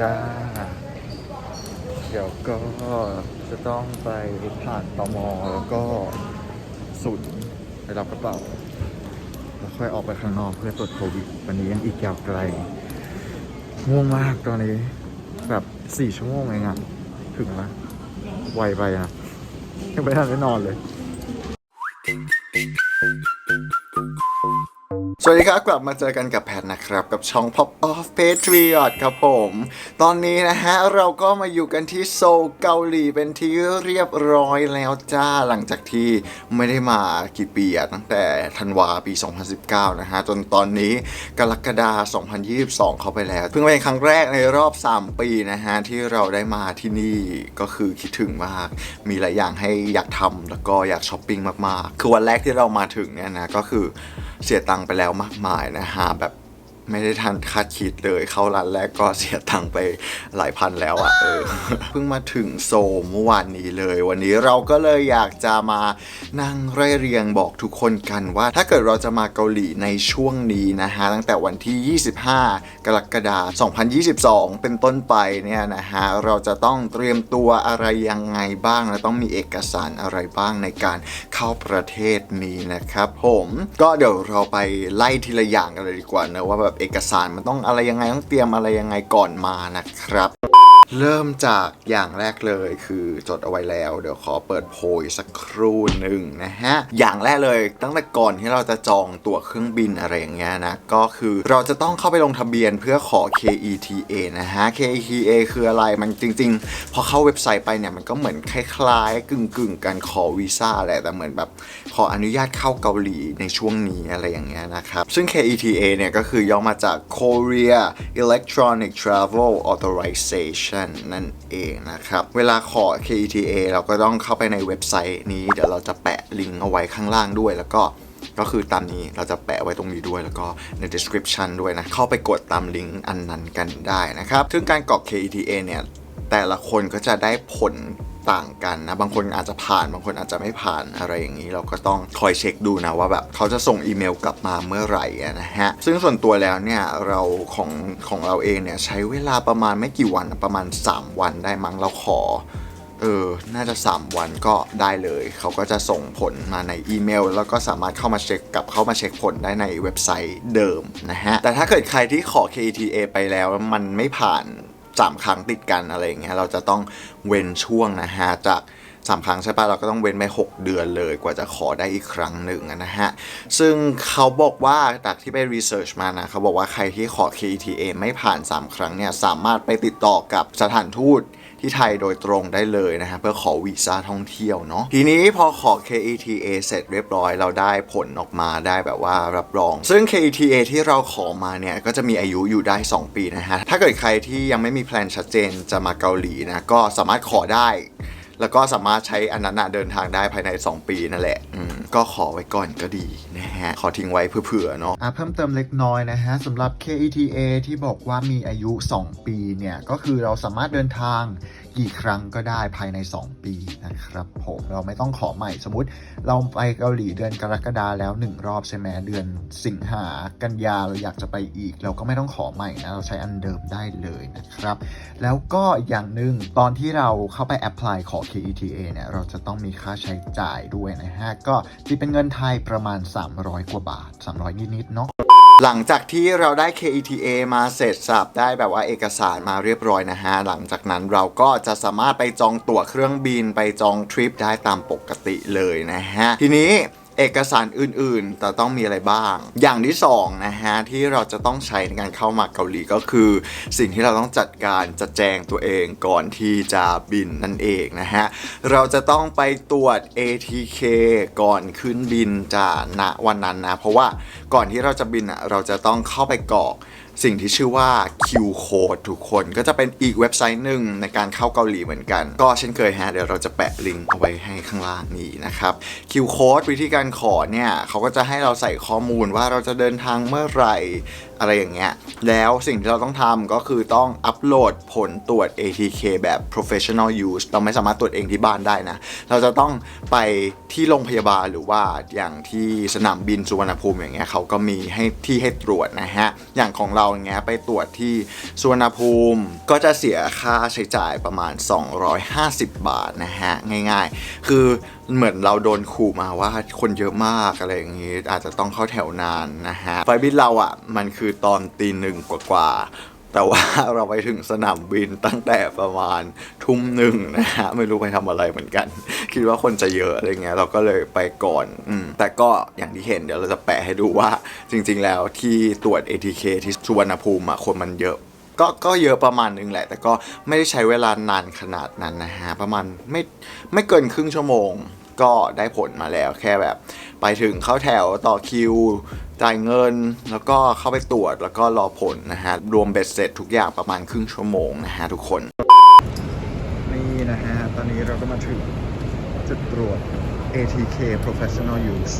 จ้า เดี๋ยวก็จะต้องไปผ่านตมแล้วก็ศูนย์ไปรับกระเป๋า แล้วค่อยออกไปข้างนอกเพื่อตรวจโควิด วันนี้ยังอีกยาวไกล ง่วงมากตอนนี้ แบบสี่ชั่วโมงเองอะถึงละไวไปอะยังไม่ทันได้นอนเลย วัสดีครับกลับมาเจอกันกับแพทนะครับ กับช่อง Pop Off Patriot ครับผม ตอนนี้นะฮะ เราก็มาอยู่กันที่โซลเกาหลีเป็นที่เรียบร้อยแล้วจ้าหลังจากที่ไม่ได้มากี่ปีอะตั้งแต่ธันวาปี 2019 นะฮะ จนตอนนี้กรกฎาคม 2022 เข้าไปแล้ว เพิ่งเป็นครั้งแรกในรอบ 3 ปีนะฮะ ที่เราได้มาที่นี่ก็คือคิดถึงมาก มีหลายอย่างให้อยากทำแล้วก็อยากช้อปปิ้งมากๆ คือวันแรกที่เรามาถึงเนี่ยนะก็คือ เสียตังค์ไปแล้วมากมายนะฮะแบบ ไม่ได้ทันคาดคิดเลยเข้าร้านแรกก็เสียตังค์ไปหลายพันแล้วอะ่ะเออเพิ่งมาถึงโซลเมื่อวานนี้เลย วันนี้เราก็เลยอยากจะมานั่งไร่เรียงบอกทุกคนกันว่า ถ้าเกิดเราจะมาเกาหลีในช่วงนี้นะฮะตั้งแต่วันที่ 25 กรกฎาคม 2022 เป็นต้นไปเนี่ยนะฮะเราจะต้องเตรียมตัวอะไรยังไงบ้างและต้องมีเอกสารอะไรบ้างในการเข้าประเทศนี้นะครับ ผมก็เดี๋ยวเราไปไล่ทีละอย่างกันเลยดีกว่านะว่าแบบเอกสารมันต้องอะไรยังไงต้องเตรียมอะไรยังไงก่อนมานะครับ เริ่มจากอย่างแรกเลยคือจดเอาไว้แล้ว เดี๋ยวขอเปิดโพยสักครู่หนึ่งนะฮะ อย่างแรกเลยตั้งแต่ก่อนที่เราจะจองตั๋วเครื่องบินอะไรอย่างเงี้ยนะ ก็คือเราจะต้องเข้าไปลงทะเบียนเพื่อขอ KETA นะฮะ KETA คืออะไรมันจริง ๆ พอเข้าเว็บไซต์ไปเนี่ย มันก็เหมือนคล้ายๆ กึ่งๆกันขอวีซ่าแหละแต่เหมือนแบบขออนุญาตเข้าเกาหลีในช่วงนี้อะไรอย่างเงี้ยนะครับซึ่ง KETA เนี่ยก็คือย่อมาจาก Korea Electronic Travel Authorization นั่นเองนะครับ เวลาขอ KETA เราก็ต้องเข้าไปในเว็บไซต์นี้ เดี๋ยวเราจะแปะลิงก์เอาไว้ข้างล่างด้วย แล้วก็ก็คือตามนี้เราจะแปะไว้ตรงนี้ด้วย แล้วก็ใน description ด้วยนะ เข้าไปกดตามลิงก์อันนั้นกันได้นะครับ ซึ่งการกรอก KETA เนี่ยแต่ละคนก็จะได้ผล ต่างกันนะ บางคนอาจจะผ่าน บางคนอาจจะไม่ผ่านอะไรอย่างนี้ เราก็ต้องคอยเช็คดูนะว่าแบบเขาจะส่งอีเมลกลับมาเมื่อไหร่นะฮะ ซึ่งส่วนตัวแล้วเนี่ยเราของของเราเองเนี่ยใช้เวลาประมาณไม่กี่วันประมาณ 3 วันได้มั้งเราขอเออ น่าจะ 3 วันก็ได้เลย เขาก็จะส่งผลมาในอีเมล แล้วก็สามารถเข้ามาเช็คกับเข้ามาเช็คผลได้ในเว็บไซต์เดิมนะฮะ แต่ถ้าเกิดใครที่ขอ KTA ไปแล้วมันไม่ผ่าน สามครั้งติดกันอะไรอย่างเงี้ยเราจะต้องเว้นช่วงนะฮะจากสามครั้งใช่ปะเราก็ต้องเว้นไป 6 เดือนเลยกว่าจะขอได้อีกครั้งหนึ่งนะฮะ ซึ่งเขาบอกว่าจากที่ไปรีเสิร์ชมานะเขาบอกว่าใครที่ขอ KTA ไม่ผ่าน 3 ครั้งเนี่ย สามารถไปติดต่อกับสถานทูต ที่ไทยโดยตรงได้เลยนะฮะเพื่อขอวีซ่าท่องเที่ยวเนาะทีนี้พอขอ KETA เสร็จเรียบร้อยเราได้ผลออกมาได้แบบว่ารับรอง ซึ่ง KETA ที่เราขอมาเนี่ยก็จะมีอายุอยู่ได้ 2 ปีนะฮะถ้าเกิดใครที่ยังไม่มีแพลนชัดเจนจะมาเกาหลีนะก็สามารถขอได้ แล้วก็สามารถใช้อันนั้นเดินทางได้ภายใน 2 ปีนั่นแหละ ก็ขอไว้ก่อนก็ดีนะฮะ ขอทิ้งไว้เผื่อๆเนาะอะเพิ่มเติมเล็กน้อยนะฮะสำหรับ KETA ที่บอกว่ามีอายุ 2 ปีเนี่ย ก็คือเราสามารถเดินทาง กี่ครั้งก็ได้ภายใน 2 ปีนะครับผมเราไม่ต้องขอใหม่สมมติเราไปเกาหลีเดือนกรกฎาแล้ว 1 รอบใช่ไหมเดือนสิงหากันยาเราอยากจะไปอีก เราก็ไม่ต้องขอใหม่นะเราใช้อันเดิมได้เลยนะครับ แล้วก็อย่างหนึ่งตอนที่เราเข้าไปแอพพลายขอ KETA เนี่ยเราจะต้องมีค่าใช้จ่ายด้วยนะฮะก็ที่เป็นเงินไทยประมาณ 300 กว่าบาท 300 นิดๆเนาะ หลังจากที่เราได้ KETA มาเสร็จสับได้แบบว่าเอกสารมาเรียบร้อยนะฮะ หลังจากนั้นเราก็จะสามารถไปจองตั๋วเครื่องบินไปจองทริปได้ตามปกติเลยนะฮะ ทีนี้ เอกสารอื่นๆ แต่ต้องมีอะไรบ้าง อย่างที่สองนะฮะที่เราจะต้องใช้ในการเข้ามาเกาหลีก็คือ สิ่งที่เราต้องจัดการจัดแจงตัวเองก่อนที่จะบินนั่นเองนะฮะเราจะต้องไปตรวจ ATK ก่อนขึ้นบินจากณวันนั้นนะเพราะว่าก่อนที่เราจะบินอะเราจะต้องเข้าไปกรอก สิ่งที่ชื่อว่า Q Code ทุกคนก็จะเป็นอีกเว็บไซต์หนึ่งในการเข้าเกาหลีเหมือนกัน ก็เช่นเคยฮะเดี๋ยวเราจะแปะลิงก์เอาไว้ให้ข้างล่างนี้นะครับ Q Code วิธีการขอเนี่ยเขาก็จะให้เราใส่ข้อมูลว่าเราจะเดินทางเมื่อไหร่ อะไรอย่างเงี้ย แล้วสิ่งที่เราต้องทำก็คือต้องอัปโหลดผลตรวจ ATK แบบ professional use เราไม่สามารถตรวจเองที่บ้านได้นะ เราจะต้องไปที่โรงพยาบาลหรือว่าอย่างที่สนามบินสุวรรณภูมิอย่างเงี้ยเขาก็มีให้ที่ให้ตรวจนะฮะ อย่างของเราอย่างเงี้ยไปตรวจที่สุวรรณภูมิก็จะเสียค่าใช้จ่ายประมาณ 250 บาทนะฮะ ง่ายๆ คือ เหมือนเราโดนขู่มาว่าคนเยอะมากอะไรอย่างงี้ อาจจะต้องเข้าแถวนานนะฮะไฟบินเราอะ มันคือตอนตีหนึ่งกว่าแต่ว่าเราไปถึงสนามบินตั้งแต่ประมาณทุ่มหนึ่งนะฮะไม่รู้ไปทำอะไรเหมือนกัน คิดว่าคนจะเยอะอะไรเงี้ยเราก็เลยไปก่อนอมแต่ก็อย่างที่เห็นเดี๋ยวเราจะแปะให้ดูว่า จริง ๆ แล้วที่ตรวจ ATK ที่สุวรรณภูมิคนมันเยอะ ก็ก็เยอะประมาณนึงแหละ แต่ก็ไม่ได้ใช้เวลานานขนาดนั้นนะฮะ ประมาณไม่ไม่เกินครึ่งชั่วโมง ก็ได้ผลมาแล้วแค่แบบ ไปถึงเข้าแถวต่อคิวจ่ายเงิน แล้วก็เข้าไปตรวจแล้วก็รอผลนะฮะ รวมเบ็ดเสร็จทุกอย่างประมาณครึ่งชั่วโมงนะฮะทุกคน นี่นะฮะ ตอนนี้เราก็มาถึงจุดตรวจ ATK Professional Use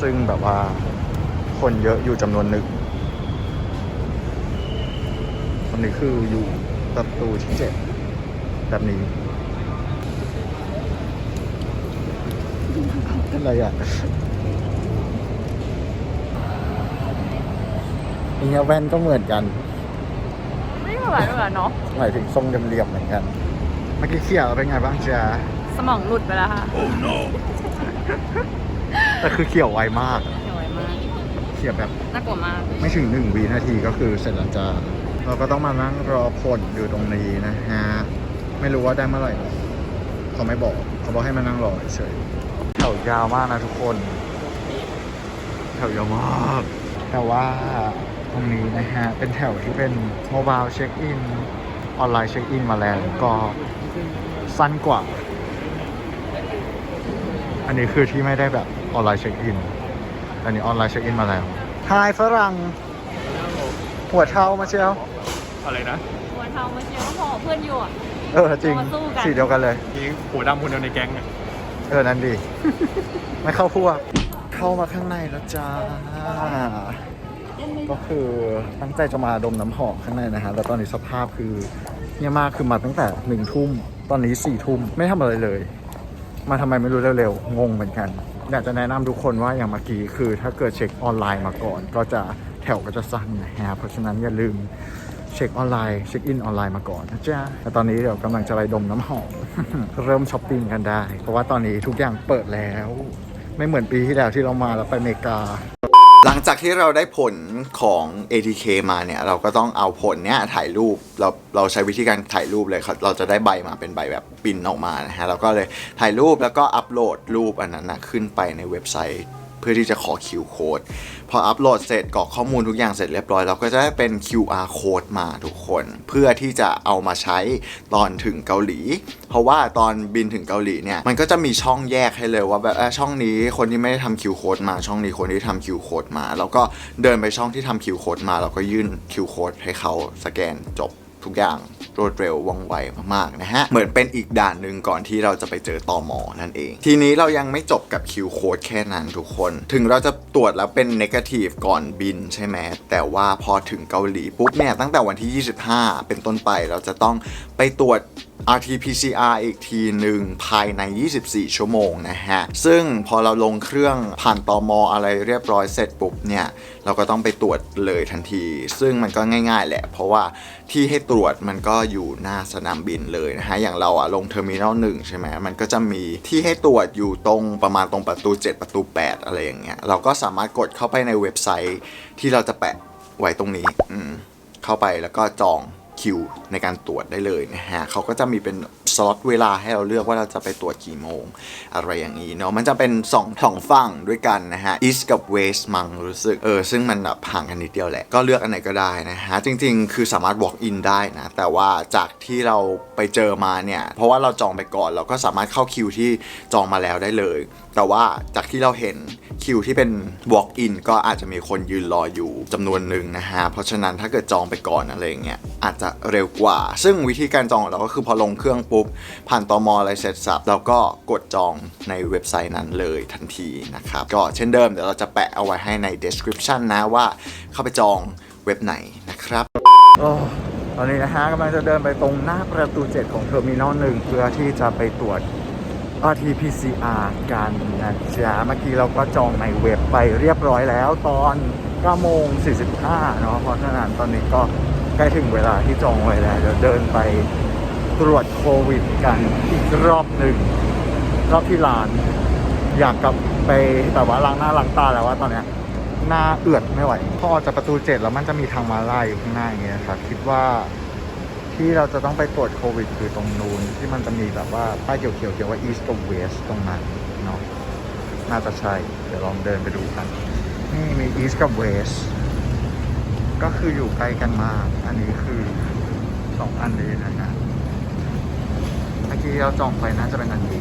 ซึ่งแบบว่าคนเยอะอยู่จำนวนหนึ่ง ตอนนี้คืออยู่ประตูที่เจ็ดแบบนี้อะไรอะเนี่ยแว่นก็เหมือนกัน ไม่เหมือนเหมือนเนาะหมายถึงทรงเหลี่ยมๆเหมือนกัน เมื่อกี้เขี่ยวเป็นไงบ้างจ๊ะสมองหลุดไปแล้วค่ะแต่คือเขี่ยวไวมากเดี๋ยวไว้มาก เขี่ยวแบบน่ากลัวมาก ไม่ถึงหนึ่งวินาทีก็คือเสร็จแล้วจ้า เราก็ต้องมานั่งรอผลอยู่ตรงนี้นะฮะ ไม่รู้ว่าได้เมื่อไหร่นะเขาไม่บอก เขาบอกให้มานั่งรอเฉยแถวยาวมากนะทุกคน แถวยาวมาก แต่ว่าตรงนี้นะฮะ เป็นแถวที่เป็นโมบายเช็คอิน ออนไลน์เช็คอินมาแล้วก็สั้นกว่า อันนี้คือที่ไม่ได้แบบออนไลน์เช็คอิน อันนี้ออนไลน์เช็คอินมาแล้วไฮฝรั่ง หัวเทามาเชียว อะไรนะหัวเทามาเชียร์ก็พอเพื่อนอยู่อะเออจริงเรามาสู้กัน สีเดียวกันเลย มีหัวดำคนเดียวในแก๊งอะเออ นั่นดี ไม่เข้าพวก เข้ามาข้างในแล้วจ้า ก็คือตั้งใจจะมาดมน้ำหอมข้างในนะฮะ แล้วตอนนี้สภาพคือเนี่ยมากคือมาตั้งแต่หนึ่งทุ่ม ตอนนี้สี่ทุ่มไม่ทำอะไรเลย มาทำไมไม่รู้เร็วๆ งงเหมือนกัน อยากจะแนะนำทุกคนว่าอย่างเมื่อกี้คือถ้าเกิดเช็คออนไลน์มาก่อน ก็จะแถวก็จะสั้นนะฮะ เพราะฉะนั้นอย่าลืม เช็คออนไลน์เช็คอินออนไลน์มาก่อนนะจ๊ะแต่ตอนนี้เดี๋ยวกำลังจะไปดมน้ำหอม เริ่มช้อปปิ้งกันได้ เพราะว่าตอนนี้ทุกอย่างเปิดแล้ว ไม่เหมือนปีที่แล้วที่เรามาแล้วไปอเมริกาหลังจากที่เราได้ผลของ ATK มาเนี่ย เราก็ต้องเอาผลเนี้ยถ่ายรูป เราเราใช้วิธีการถ่ายรูปเลยครับเราจะได้ใบมาเป็นใบแบบปิ้นออกมานะฮะเราก็เลยถ่ายรูปแล้วก็อัปโหลดรูปอันนั้นนะขึ้นไปในเว็บไซต์ เพื่อที่จะขอคิวโค้ด พออัปโหลดเสร็จกรอกข้อมูลทุกอย่างเสร็จเรียบร้อยเราก็จะได้เป็น QR code มาทุกคน เพื่อที่จะเอามาใช้ตอนถึงเกาหลี เพราะว่าตอนบินถึงเกาหลีเนี่ยมันก็จะมีช่องแยกให้เลยว่าแบบช่องนี้คนที่ไม่ได้ทำคิวโค้ดมาช่องนี้คนที่ทำคิวโค้ดมา แล้วก็เดินไปช่องที่ทำคิวโค้ดมาเราก็ยื่นคิวโค้ดให้เขาสแกนจบ ทุกอย่างรวดเร็วว่องไวมากๆนะฮะ เหมือนเป็นอีกด่านหนึ่งก่อนที่เราจะไปเจอตอมอนั่นเอง ทีนี้เรายังไม่จบกับคิวโค้ดแค่นั้นทุกคน ถึงเราจะตรวจแล้วเป็นนกาทีฟก่อนบินใช่ไหมแต่ว่าพอถึงเกาหลีปุ๊บเนี่ยตั้งแต่วันที่ 25 เป็นต้นไปเราจะต้องไปตรวจ RT-PCR อีกทีหนึ่งภายใน 24 ชั่วโมงนะฮะ ซึ่งพอเราลงเครื่องผ่านตอมออะไรเรียบร้อยเสร็จปุ๊บเนี่ย เราก็ต้องไปตรวจเลยทันที ซึ่งมันก็ง่ายๆแหละ เพราะว่าที่ให้ตรวจมันก็อยู่หน้าสนามบินเลยนะฮะ อย่างเราอะลงเทอร์มินอลหนึ่งใช่ไหมมันก็จะมีที่ให้ตรวจอยู่ตรงประมาณตรงประตู 7 ประตู 8 อะไรอย่างเงี้ย เราก็สามารถกดเข้าไปในเว็บไซต์ที่เราจะแปะไว้ตรงนี้เข้าไปแล้วก็จอง คิวในการตรวจได้เลยนะฮะเขาก็จะมีเป็นสล็อตเวลาให้เราเลือกว่าเราจะไปตรวจกี่โมง อะไรอย่างนี้เนาะมันจะเป็นสองสองฝั่งด้วยกันนะฮะ east กับ west มังรู้สึกเออซึ่งมันแบบห่างกันนิดเดียวแหละ ก็เลือกอันไหนก็ได้นะฮะ จริงๆ คือสามารถ walk in ได้นะ แต่ว่าจากที่เราไปเจอมาเนี่ย เพราะว่าเราจองไปก่อนเราก็สามารถเข้าคิวที่จองมาแล้วได้เลยแต่ว่าจากที่เราเห็นคิวที่เป็น walk in ก็อาจจะมีคนยืนรออยู่จำนวนหนึ่งนะฮะ เพราะฉะนั้นถ้าเกิดจองไปก่อนอะไรเงี้ยอาจจะเร็วกว่า ซึ่งวิธีการจองของเราก็คือพอลงเครื่องปุ๊บ ผ่านตอมอะไรเสร็จสับเราก็กดจองในเว็บไซต์นั้นเลยทันทีนะครับ ก็เช่นเดิมเดี๋ยวเราจะแปะเอาไว้ให้ใน description นะว่าเข้าไปจองเว็บไหนนะครับตอนนี้นะฮะกำลังจะเดินไปตรงหน้าประตู 7 ของเทอร์มินอลหนึ่งเพื่อที่จะไปตรวจ RT-PCR กันนะจ๊ะเมื่อกี้เราก็จองในเว็บไปเรียบร้อยแล้วตอน9โมง 45 เนาะเพราะฉะนั้นตอนนี้ก็ใกล้ถึงเวลาที่จองไว้แล้วเดี๋ยวเดินไปตรวจโควิดกันอีกรอบหนึ่งรอบที่ร้าน อยากกลับไปแบบว่าล้างหน้าล้างตาแล้วว่าตอนเนี้ยหน้าเอือดไม่ไหวพอออกจากประตูเจ็ดแล้วมันจะมีทางมาลายอยู่ข้างหน้าอย่างเงี้ยครับคิดว่า ที่เราจะต้องไปตรวจโควิด คือตรงนู้นที่มันจะมีแบบว่าป้ายเขียวๆเขียนว่า east กับ west ตรงนั้นเนาะน่าจะใช่ เดี๋ยวลองเดินไปดูกัน นี่มี east กับ west ก็คืออยู่ใกล้กันมาก อันนี้คือสองอันเลยนะฮะเมื่อกี้เราจองไปน่าจะเป็นอันนี้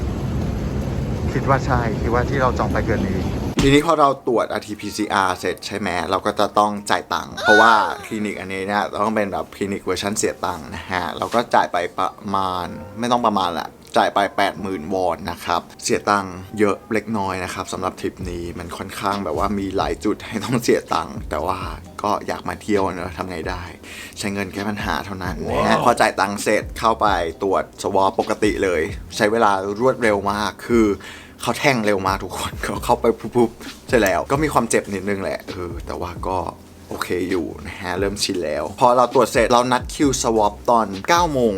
คิดว่าใช่ คิดว่าที่เราจองไปเกินนี้ ทีนี้พอเราตรวจ RT-PCR เสร็จใช่ไหมเราก็จะต้องจ่ายตังค์เพราะว่าคลินิกอันนี้เนี่ยต้องเป็นแบบคลินิกเวอร์ชันเสียตังค์นะฮะเราก็จ่ายไปประมาณไม่ต้องประมาณแหละจ่ายไป 80,000 วอนนะครับ เสียตังค์เยอะเล็กน้อยนะครับสำหรับทริปนี้มันค่อนข้างแบบว่ามีหลายจุดให้ต้องเสียตังค์แต่ว่าก็อยากมาเที่ยวเนอะทำไงได้ ใช้เงินแค่ปัญหาเท่านั้นนะฮะพอจ่ายตังค์เสร็จเข้าไปตรวจสวอปปกติเลย ใช้เวลารวดเร็วมากคือ เขาแท่งเร็วมากทุกคนเขาเข้าไปปุ๊บๆใช่แล้ว ก็มีความเจ็บนิดนึงแหละเออแต่ว่าก็โอเคอยู่นะฮะเริ่มชินแล้ว พอเราตรวจเสร็จเรานัดคิวสวอปตอน9โมง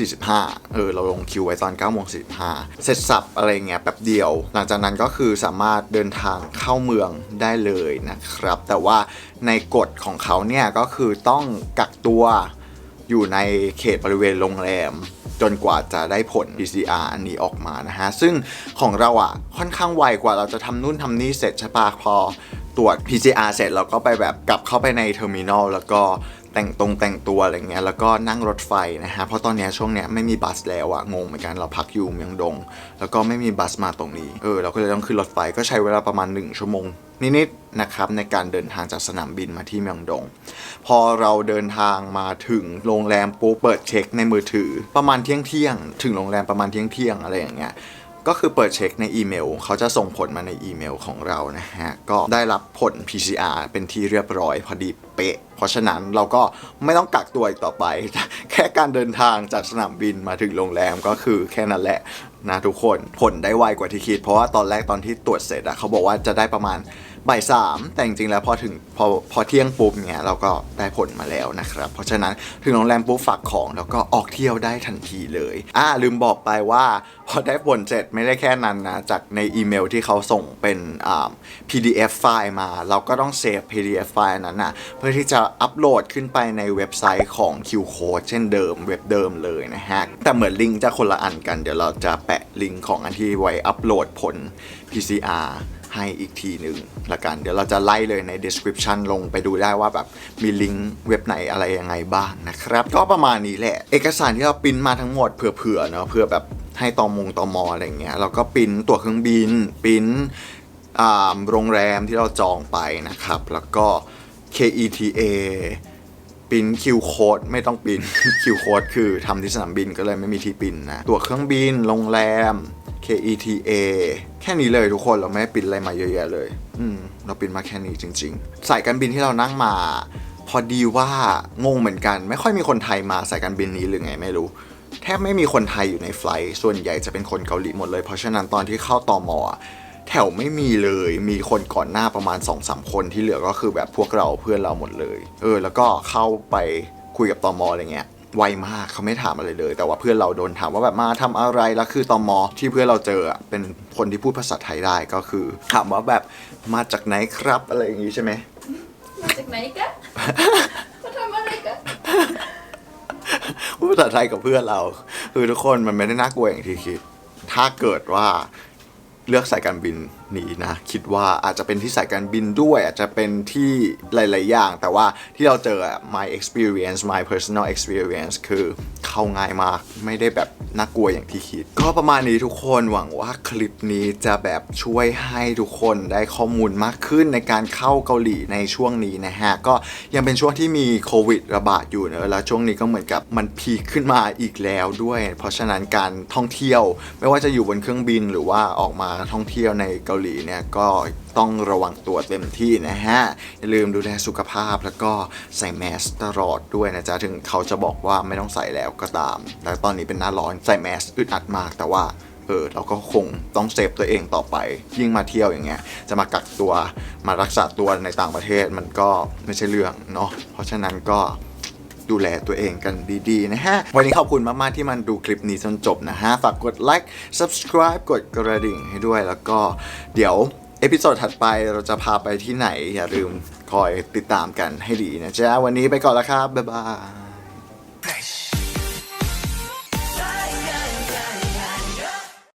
45 เออ เราลงคิวไว้ตอน9โมง45 เสร็จสับอะไรเงี้ยแป๊บเดียว หลังจากนั้นก็คือสามารถเดินทางเข้าเมืองได้เลยนะครับ แต่ว่าในกฎของเขาเนี่ยก็คือต้องกักตัวอยู่ในเขตบริเวณโรงแรม จนกว่าจะได้ผล PCR อันนี้ออกมานะฮะ ซึ่งของเราอะค่อนข้างไวกว่าเราจะทำนู่นทำนี่เสร็จใช่ปะพอตรวจ PCR เสร็จเราก็ไปแบบกลับเข้าไปในเทอร์มินอลแล้วก็แต่งตรงแต่งตัวอะไรเงี้ยแล้วก็นั่งรถไฟนะฮะเพราะตอนเนี้ยช่วงเนี้ยไม่มีบัสแล้วอะงงเหมือนกันเราพักอยู่เมียงดง แล้วก็ไม่มีบัสมาตรงนี้เออเราก็เลยต้องขึ้นรถไฟก็ใช้เวลาประมาณ 1 ชั่วโมงนิดๆนะครับในการเดินทางจากสนามบินมาที่เมียงดง พอเราเดินทางมาถึงโรงแรมปุ๊บเปิดเช็คในมือถือ ประมาณเที่ยงเที่ยงถึงโรงแรมประมาณเที่ยงเที่ยงอะไรอย่างเงี้ยก็คือเปิดเช็คในอีเมล เขาจะส่งผลมาในอีเมลของเรานะฮะ ก็ได้รับผล PCR เป็นที่เรียบร้อยพอดีเป๊ะ เพราะฉะนั้นเราก็ไม่ต้องกักตัวอีกต่อไป แค่การเดินทางจากสนามบินมาถึงโรงแรมก็คือแค่นั้นแหละนะทุกคน ผลได้ไวกว่าที่คิด เพราะว่าตอนแรกตอนที่ตรวจเสร็จอะเขาบอกว่าจะได้ประมาณ บ่ายสามแต่จริงๆแล้วพอถึงพอพอเที่ยงปุ๊บเนี่ยเราก็ได้ผลมาแล้วนะครับ เพราะฉะนั้นถึงโรงแรมปุ๊บฝากของแล้วก็ออกเที่ยวได้ทันทีเลยอ่าลืมบอกไปว่าพอได้ผลเสร็จไม่ได้แค่นั้นนะจากในอีเมลที่เขาส่งเป็นอ่า PDF ไฟล์มา เราก็ต้องเซฟ PDF ไฟล์นั้นนะเพื่อที่จะอัปโหลดขึ้นไปในเว็บไซต์ของ Q Code เช่นเดิมเว็บเดิมเลยนะฮะแต่เหมือนลิงก์จะคนละอันกันเดี๋ยวเราจะแปะลิงก์ของอันที่ไว้อัปโหลดผล PCR ให้อีกทีหนึ่งละกัน เดี๋ยวเราจะไล่เลยใน description ลงไปดูได้ว่าแบบมีลิงก์เว็บไหนอะไรยังไงบ้างนะครับ ก็ประมาณนี้แหละ เอกสารที่เราปริ้นมาทั้งหมดเผื่อๆเนาะเพื่อแบบให้ตอมงตอมออะไรเงี้ยเราก็ปริ้นตั๋วเครื่องบินปริ้นอ่าโรงแรมที่เราจองไปนะครับ แล้วก็ KETA ปริ้นคิวโค้ดไม่ต้องปริ้นคิวโค้ดคือทำที่สนามบินก็เลยไม่มีที่ปริ้นนะตั๋วเครื่องบินโรงแรม KETA แค่นี้เลยทุกคนเราไม่ปริ้นอะไรมาเยอะแยะเลย อืม เราปริ้นมาแค่นี้จริง ๆ สายการบินที่เรานั่งมา พอดีว่างงเหมือนกัน ไม่ค่อยมีคนไทยมาสายการบินนี้หรือไงไม่รู้ แทบไม่มีคนไทยอยู่ในไฟล์ส่วนใหญ่จะเป็นคนเกาหลีหมดเลย เพราะฉะนั้นตอนที่เข้าตอมอแถวไม่มีเลย มีคนก่อนหน้าประมาณ2อสคนที่เหลือก็คือแบบพวกเราเพื่อนเราหมดเลย เออ แล้วก็เข้าไปคุยกับตอมออะไรเงี้ย ไวมากเขาไม่ถามอะไรเลย แต่ว่าเพื่อนเราโดนถามว่าแบบมาทำอะไรแล้วคือตอมอที่เพื่อนเราเจออะเป็นคนที่พูดภาษาไทยได้ก็คือ ถามว่าแบบมาจากไหนครับอะไรอย่างงี้ใช่ไหมมาจากไหนกะมาทำอะไรกะพูดภาษาไทยกับเพื่อนเรา คือทุกคนมันไม่ได้น่ากลัวอย่างที่คิด ถ้าเกิดว่า เลือกสายการบินนี้นะ คิดว่าอาจจะเป็นที่สายการบินด้วย อาจจะเป็นที่หลาย ๆ อย่าง แต่ว่าที่เราเจอ my experience my personal experience คือ เข้าง่ายมาก ไม่ได้แบบน่ากลัวอย่างที่คิด ก็ประมาณนี้ทุกคนหวังว่าคลิปนี้จะแบบช่วยให้ทุกคนได้ข้อมูลมากขึ้นในการเข้าเกาหลีในช่วงนี้นะฮะ ก็ยังเป็นช่วงที่มีโควิดระบาดอยู่เนอะแล้วช่วงนี้ก็เหมือนกับมันพีคขึ้นมาอีกแล้วด้วย เพราะฉะนั้นการท่องเที่ยว ไม่ว่าจะอยู่บนเครื่องบินหรือว่าออกมาท่องเที่ยวในเกาหลีเนี่ยก็ ต้องระวังตัวเต็มที่นะฮะ อย่าลืมดูแลสุขภาพแล้วก็ใส่แมสตลอดด้วยนะจ๊ะ ถึงเขาจะบอกว่าไม่ต้องใส่แล้วก็ตามแต่ตอนนี้เป็นหน้าร้อนใส่แมสอึดอัดมากแต่ว่าเออเราก็คงต้องเซฟตัวเองต่อไป ยิ่งมาเที่ยวอย่างเงี้ย จะมากักตัวมารักษาตัวในต่างประเทศมันก็ไม่ใช่เรื่องเนาะเพราะฉะนั้นก็ดูแลตัวเองกันดีๆนะฮะ วันนี้ขอบคุณมากๆที่มันดูคลิปนี้จนจบนะฮะ ฝากกดไลค์ subscribe กดกระดิ่งให้ด้วยแล้วก็เดี๋ยว เอพิโซดถัดไปเราจะพาไปที่ไหน อย่าลืมคอยติดตามกันให้ดีนะจ๊ะวันนี้ไปก่อนแล้วครับ บ๊ายบาย